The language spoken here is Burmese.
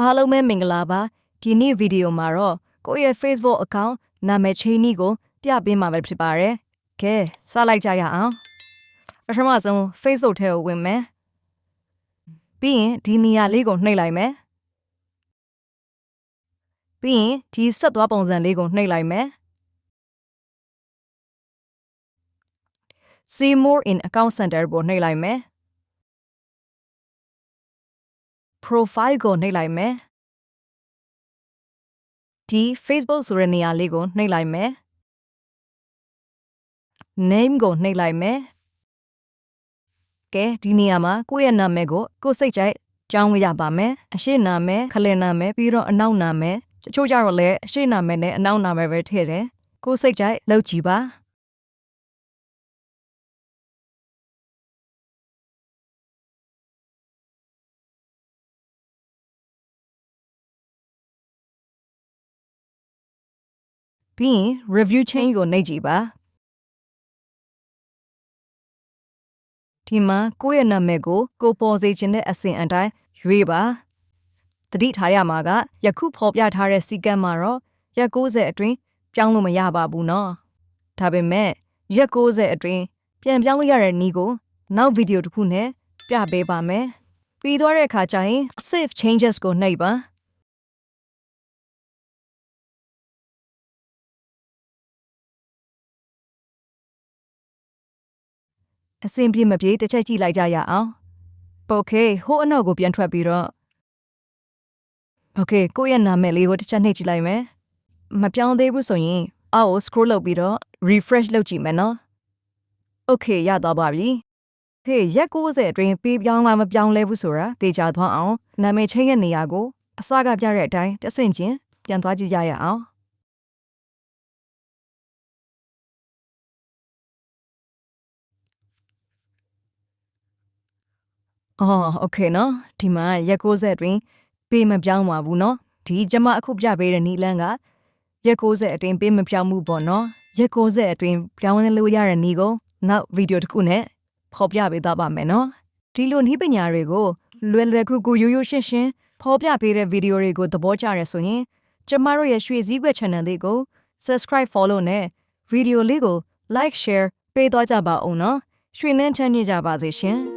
အားလုံးပဲမင်္ဂလာပါဒီနေ့ဗီဒီယိုမှာတော့ကိုယ့်ရဲ့ Facebook account နာမည်ချင်းနီးကိုပြပေးမှာပဲဖြစ်ပါတယ်ကဲစလိုက်ကြရအောင်ပထမဆုံး Facebook ထဲကိုဝင်မယ်ပြီးရင်ဒီနေရာလေးကိုနှိပ်လိုက်မယ်ပြီးရင်ဒီဆက်သွားပုံစံလေးကိုနှိပ်လိုက်မယ် See more in account center ကိုနှိပ်လိုက်မယ် profile ကိုနှိပ်လိုက်မယ်ဒီ Facebook ဆိုတဲ့နေရာလေးကိုနှိပ်လိုက်မယ် name ကိုနှိပ်လိုက်မယ်ကဲဒီနေရာမှာကိုယ့်ရဲ့နာမည်ကိုကိုယ်စိတ်ကြိုက်ကြောင်းလို့ရပါမယ်အရှိနာမည်ခလင်နာမည်ပြီးတော့အနောက်နာမည်တချို့ကြတော့လည်းအရှိနာမည်နဲ့အနောက်နာမည်ပဲထည့်တယ်ကိုယ်စိတ်ကြိုက်လုပ်ကြည့်ပါ ပြီးရင် review chain ကိုနှိပ်ကြည့်ပါဒီမှာကိုယ့်ရဲ့နာမည်ကိုကိုပေါ်စေခြင်းတဲ့အစဉ်အတိုင်းရွေးပါတတိထားရမှာကယခုဖော်ပြထားတဲ့စီကံမှာတော့ရက်60အတွင်းပြောင်းလို့မရပါဘူးနော်ဒါပေမဲ့ရက်60အတွင်းပြန်ပြောင်းလို့ရတဲ့နီးကိုနောက်ဗီဒီယိုတစ်ခုနဲ့ပြပေးပါမယ်ပြီးသွားတဲ့အခါကျရင် save changes ကိုနှိပ်ပါ အဆင်ပြေမပြေတစ်ချက်ကြည့်လိုက်ကြရအောင်။ Okay ဟိုအနောက်ကိုပြန်ထွက်ပြီးတော့ Okay ကိုယ့်ရဲ့နာမည်လေးကိုတစ်ချက်နှိပ်ကြည့်လိုက်မယ်။မပြောင်းသေးဘူးဆိုရင်အောက်ကို scroll လုပ်ပြီးတော့ refresh လုပ်ကြည့်မယ်နော်။ Okay ရသွားပါပြီ။ Okay ရက်60အတွင်းပေးပြောင်းလာမပြောင်းလဲဘူးဆိုတာသိကြသွားအောင်နာမည်ချိန်ရဲ့နေရာကိုအစကပြတဲ့အတိုင်းတဆင့်ချင်းပြန်သွားကြည့်ကြရအောင်။ အော်โอเคနော်ဒီမှာရက်60အတွင်းပေးမပြောင်းပါဘူးနော်ဒီကျမအခုပြပေးတဲ့နီလန်းကရက်60အတွင်းပေးမပြောင်းမှုပေါ့နော်ရက်60အတွင်းပြောင်းလဲလို့ရတဲ့နီကိုနောက်ဗီဒီယိုတစ်ခုနဲ့ဖော်ပြပေးသွားပါမယ်နော်ဒီလိုနီးပညာတွေကိုလွယ်လွယ်ကူကူရိုးရိုးရှင်းရှင်းဖော်ပြပေးတဲ့ဗီဒီယိုတွေကိုသဘောကျရဆိုရင်ကျမတို့ရဲ့ရွှေစည်းကွက် channel လေးကို subscribe follow နဲ့ဗီဒီယိုလေးကို like share ပေးသွားကြပါအောင်နော်ရွှေနှန်းချမ်းမြေ့ကြပါစေရှင်